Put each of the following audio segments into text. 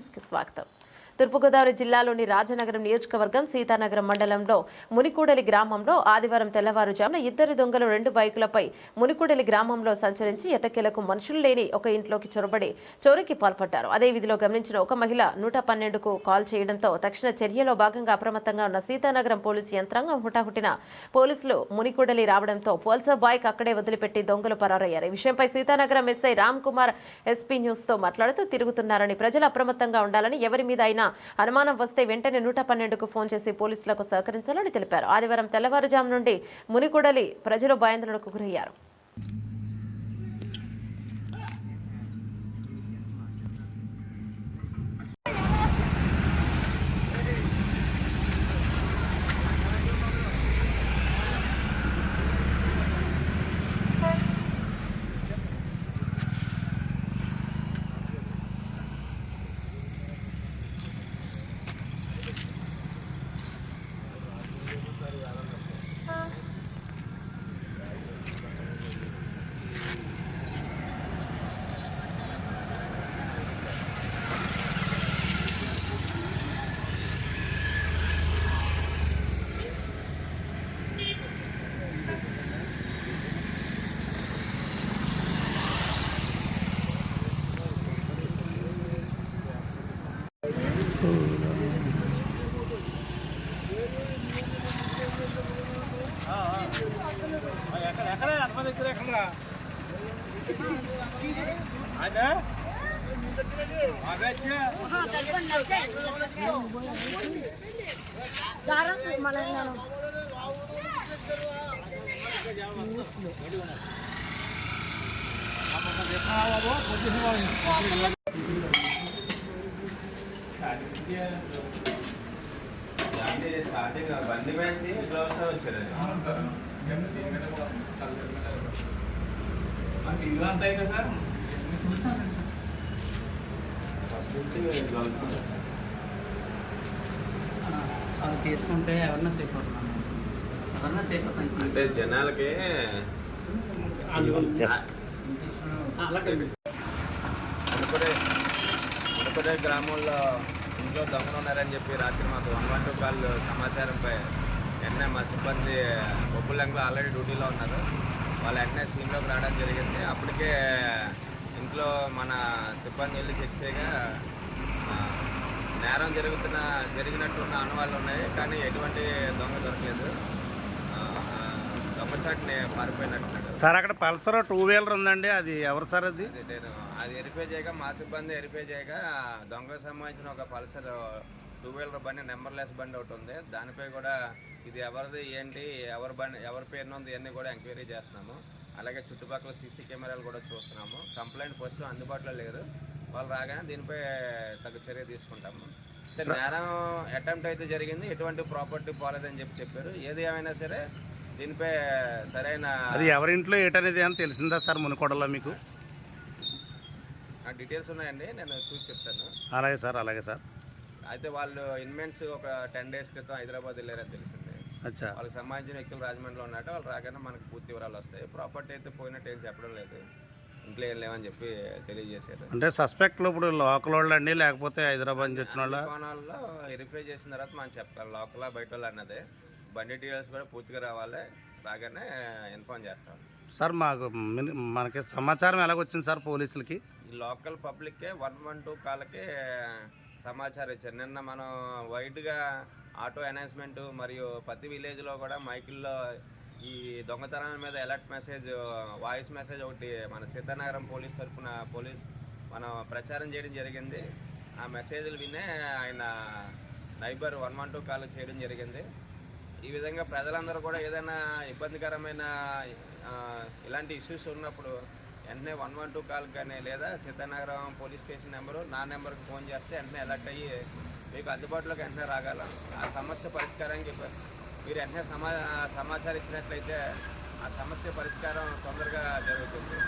న్యూస్కి స్వాగతం తూర్పుగోదావరి జిల్లాలోని రాజనగరం నియోజకవర్గం సీతానగరం మండలంలో మునికూడలి గ్రామంలో ఆదివారం తెల్లవారుజామున ఇద్దరు దొంగలు రెండు బైకులపై మునికూడలి గ్రామంలో సంచరించి ఎటకెలకు మనుషులు లేని ఒక ఇంట్లోకి చొరబడి చోరీకి పాల్పడ్డారు. అదే విధిలో గమనించిన ఒక మహిళ నూట పన్నెండుకు కాల్ చేయడంతో తక్షణ చర్యలో భాగంగా అప్రమత్తంగా ఉన్న సీతానగరం పోలీసు యంత్రాంగం హుటాహుటిన పోలీసులు మునికూడలి రావడంతో పోల్సో బైక్ అక్కడే వదిలిపెట్టి దొంగలు పరారయ్యారు. ఈ విషయంపై సీతానగరం ఎస్ఐ రామ్ కుమార్ ఎస్పీ న్యూస్తో మాట్లాడుతూ తిరుగుతున్నారని ప్రజలు అప్రమత్తంగా ఉండాలని ఎవరి మీద అయినా అనుమానం వస్తే వెంటనే నూట పన్నెండుకు ఫోన్ చేసి పోలీసులకు సహకరించాలని తెలిపారు. ఆదివారం తెల్లవారుజాము నుండి మునికొడలి ప్రజలు భయాందోళనకు గురయ్యారు. ఎక్కడ ఎక్కడ హనుమ దగ్గర ఎక్కడరా అదే అదే స్టార్టింగ్ బండి పెంచి గ్లౌస్ వచ్చారు ఇల్లంతా అయితే సార్ ఫస్ట్ నుంచి గ్లౌస్ తీస్తుంటే ఎవరన్నా సేఫ్ అవుతున్నాను ఎవరన్నా సేఫ్ అవుతాను అంటే జనాలకి అలా కలిపి గ్రామంలో ఇంట్లో దొంగలు ఉన్నారని చెప్పి రాత్రి మాకు వన్ వన్ టూ కాల్ సమాచారంపై వెంటనే మా సిబ్బంది బొబ్బులంగా ఆల్రెడీ డ్యూటీలో ఉన్నారు. వాళ్ళు వెంటనే సీన్లోకి రావడం జరిగింది. అప్పటికే ఇంట్లో మన సిబ్బంది వెళ్ళి చెక్ చేయగా నేరం జరుగుతున్న జరిగినట్టున్న అనుమానాలు ఉన్నాయి. కానీ ఎటువంటి దొంగ దొరకలేదు. దొంగచాటుని పారిపోయినట్టున్నాడు సార్ అక్కడ పల్సర్ టూ వీలర్ ఉందండి. అది ఎవరు సార్ అది? అది నేను అది వెరిఫై చేయగా మా సిబ్బంది వెరిఫై చేయగా దొంగకు సంబంధించిన ఒక పల్సర్ టూ వీలర్ బండి నెంబర్లెస్ బండి ఒకటి ఉంది. దానిపై కూడా ఇది ఎవరిది ఏంటి ఎవరి బండి ఎవరి పేరున ఉంది ఇవన్నీ కూడా ఎంక్వైరీ చేస్తున్నాము. అలాగే చుట్టుపక్కల సీసీ కెమెరాలు కూడా చూస్తున్నాము. కంప్లైంట్ ప్రస్తుతం అందుబాటులో లేదు వాళ్ళు రాగానే దీనిపై తగు చర్య తీసుకుంటాము. నేరం అటెంప్ట్ అయితే జరిగింది ఎటువంటి ప్రాపర్టీ పోలేదని చెప్పి చెప్పారు. ఏది ఏమైనా సరే దీనిపై సరైన అది ఎవరింట్లో ఏటనేది అని తెలిసిందా సార్ మునుకోడలో మీకు? ఆ డీటెయిల్స్ ఉన్నాయండి నేను చూసి చెప్తాను. అలాగే సార్ అలాగే సార్. అయితే వాళ్ళు ఇన్వెంట్స్ ఒక టెన్ డేస్ క్రితం హైదరాబాద్ వెళ్ళారని తెలిసింది. అచ్చా. వాళ్ళకి సంబంధించిన వ్యక్తులు రాజమండ్రిలో ఉన్నట్టు వాళ్ళు రాగానే మనకు పూర్తి వివరాలు వస్తాయి. ప్రాపర్టీ అయితే పోయినట్టు ఏం చెప్పడం లేదు. ఇంట్లో ఏం లేవని చెప్పి తెలియజేశారు. అంటే సస్పెక్ట్లు ఇప్పుడు లోకల్ వాళ్ళు అండి లేకపోతే హైదరాబాద్ నుంచి వచ్చిన వాళ్ళ? కోణాల్లో వెరిఫై చేసిన తర్వాత మనం చెప్తాం లోకల్ బయట వాళ్ళు అన్నదే. బండి డీటెయిల్స్ కూడా పూర్తిగా రావాలి రాగానే ఇన్ఫార్మ్ చేస్తాం. సార్ మాకు మిని- మనకి సమాచారం ఎలాగొచ్చింది సార్ పోలీసులకి? లోకల్ పబ్లిక్కే వన్ వన్ టూ కాళ్ళకి సమాచారం ఇచ్చారు. నిన్న మనం వైడ్గా ఆటో అనౌన్స్మెంట్ మరియు ప్రతి విలేజ్లో కూడా మైకిల్లో ఈ దొంగతనాల మీద అలర్ట్ మెసేజ్ వాయిస్ మెసేజ్ ఒకటి మన సీతానగరం పోలీస్ తరఫున పోలీస్ మనం ప్రచారం చేయడం జరిగింది. ఆ మెసేజ్లు వినే ఆయన neighbour one one two call చేయడం జరిగింది. ఈ విధంగా ప్రజలందరూ కూడా ఏదైనా ఇబ్బందికరమైన ఇలాంటి ఇష్యూస్ ఉన్నప్పుడు వెంటనే వన్ వన్ టూ కాల్ కానీ లేదా సీతానగరం పోలీస్ స్టేషన్ నెంబరు నా నెంబర్కి ఫోన్ చేస్తే వెంటనే అలర్ట్ అయ్యి మీకు అందుబాటులోకి వెంటనే రాగల. ఆ సమస్య పరిష్కారానికి మీరు వెంటనే సమా సమాచారం ఇచ్చినట్లయితే ఆ సమస్య పరిష్కారం తొందరగా జరుగుతుంది.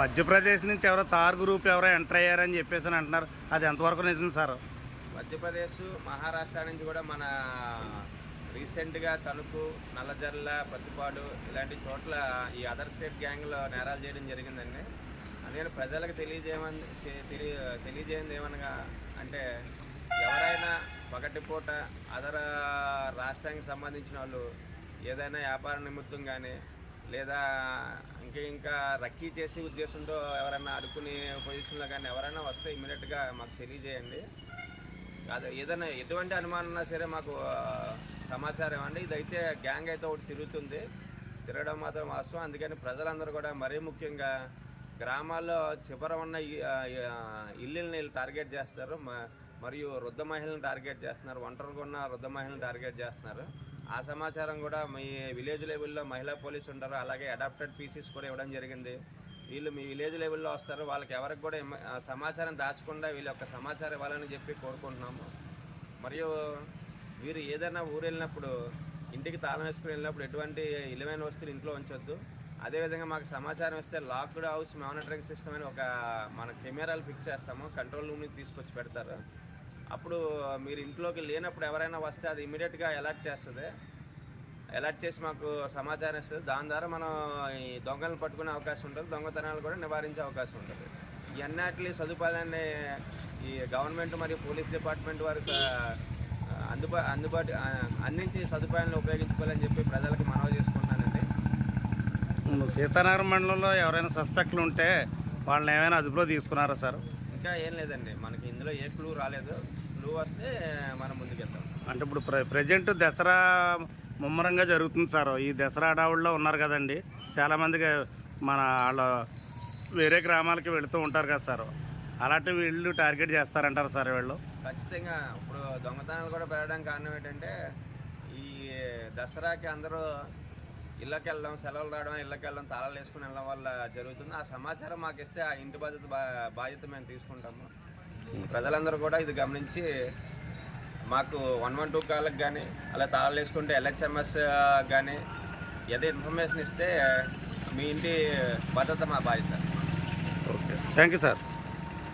మధ్యప్రదేశ్ నుంచి ఎవరో తార్ గ్రూప్ ఎవరో ఎంటర్ అయ్యారని చెప్పేసి అని అంటున్నారు. అది ఎంతవరకు నిజం సార్? మధ్యప్రదేశ్ మహారాష్ట్ర నుంచి కూడా మన రీసెంట్గా తణుకు నల్లజర్ల ప్రతిపాడు ఇలాంటి చోట్ల ఈ అదర్ స్టేట్ గ్యాంగ్లో నేరాలు చేయడం జరిగిందండి. అందుకని ప్రజలకు తెలియజేయమని తె- తెలియ తెలియజేయంది ఏమనగా అంటే ఎవరైనా పగటిపూట అదర రాష్ట్రానికి సంబంధించిన వాళ్ళు ఏదైనా వ్యాపార నిమిత్తం కానీ లేదా ఇంకా ఇంకా రక్కీ చేసే ఉద్దేశంతో ఎవరైనా అడుకునే పొజిషన్లో కానీ ఎవరైనా వస్తే ఇమీడియట్గా మాకు తెలియజేయండి. కాదు ఏదైనా ఎటువంటి అనుమానం ఉన్నా సరే మాకు సమాచారం అండి. ఇదైతే గ్యాంగ్ అయితే ఒకటి తిరుగుతుంది. తిరగడం మాత్రం వాస్తవం. అందుకని ప్రజలందరూ కూడా మరీ ముఖ్యంగా గ్రామాల్లో చివర ఉన్న ఇల్లుల్ని వీళ్ళు టార్గెట్ చేస్తారు. మ- మరియు వృద్ధ మహిళలను టార్గెట్ చేస్తున్నారు. ఒంటరిగా ఉన్న వృద్ధ మహిళలను టార్గెట్ చేస్తున్నారు. ఆ సమాచారం కూడా మీ విలేజ్ లెవెల్లో మహిళా పోలీసు ఉంటారు. అలాగే అడాప్టెడ్ పీసీస్ కూడా ఇవ్వడం జరిగింది. వీళ్ళు మీ విలేజ్ లెవెల్లో వస్తారు. వాళ్ళకి ఎవరికి కూడా సమాచారం దాచకుండా వీళ్ళ యొక్క సమాచారం ఇవ్వాలని చెప్పి కోరుకుంటున్నాము. మరియు వీరు ఏదైనా ఊరు వెళ్ళినప్పుడు ఇంటికి తాళం వేసుకుని వెళ్ళినప్పుడు ఎటువంటి ఇలువైన వస్తువులు ఇంట్లో ఉంచొద్దు. అదేవిధంగా మాకు సమాచారం ఇస్తే లాక్డ్ హౌస్ మానిటరింగ్ సిస్టమ్ అని ఒక మన కెమెరాలు ఫిక్స్ చేస్తాము. కంట్రోల్ రూమ్ని తీసుకొచ్చి పెడతారు. అప్పుడు మీరు ఇంట్లోకి లేనప్పుడు ఎవరైనా వస్తే అది ఇమీడియట్గా అలర్ట్ చేస్తుంది. అలర్ట్ చేసి మాకు సమాచారం ఇస్తుంది. దాని ద్వారా మనం ఈ దొంగలను పట్టుకునే అవకాశం ఉంటుంది. దొంగతనాలు కూడా నివారించే అవకాశం ఉంటుంది. ఈ అన్నిటి సదుపాయాలన్నీ ఈ గవర్నమెంట్ మరియు పోలీస్ డిపార్ట్మెంట్ వారు అందుబా అందుబాటు అందించి సదుపాయాలను ఉపయోగించుకోవాలని చెప్పి ప్రజలకు మనవి చేసుకుంటున్నానండి. సీతానగరం మండలంలో ఎవరైనా సస్పెక్ట్లు ఉంటే వాళ్ళని ఏమైనా అదుపులో తీసుకున్నారా సార్? ఇంకా ఏం లేదండి. మనకి ఇందులో ఏ క్లూ రాలేదు. క్లూ వస్తే మనం ముందుకెళ్తాం. అంటే ఇప్పుడు ప్ర ప్రజెంట్ దసరా ముమ్మరంగా జరుగుతుంది సార్. ఈ దసరా అడవుల్లో ఉన్నారు కదండి. చాలామందికి మన వాళ్ళు వేరే గ్రామాలకి వెళుతూ ఉంటారు కదా సార్. అలాంటి వీళ్ళు టార్గెట్ చేస్తారంటారు సార్ వీళ్ళు? ఖచ్చితంగా. ఇప్పుడు దొంగతనాలు కూడా పెరగడానికి కారణం ఏంటంటే ఈ దసరాకి అందరూ ఇళ్ళకి వెళ్ళడం సెలవులు రావడం ఇళ్ళకి వెళ్ళడం తాళాలు వేసుకుని వెళ్ళడం వల్ల జరుగుతుంది. ఆ సమాచారం మాకు ఇస్తే ఆ ఇంటి బాధ్యత బా- బాధ్యత మేము తీసుకుంటాము. ప్రజలందరూ కూడా ఇది గమనించి మాకు వన్ వన్ టూ కాళ్ళకి కానీ అలా తాళాలు వేసుకుంటే ఎల్హెచ్ఎంఎస్ కానీ ఏదో ఇన్ఫర్మేషన్ ఇస్తే మీ ఇంటి భద్రత మా బాధ్యత. ఓకే. Thank you sir.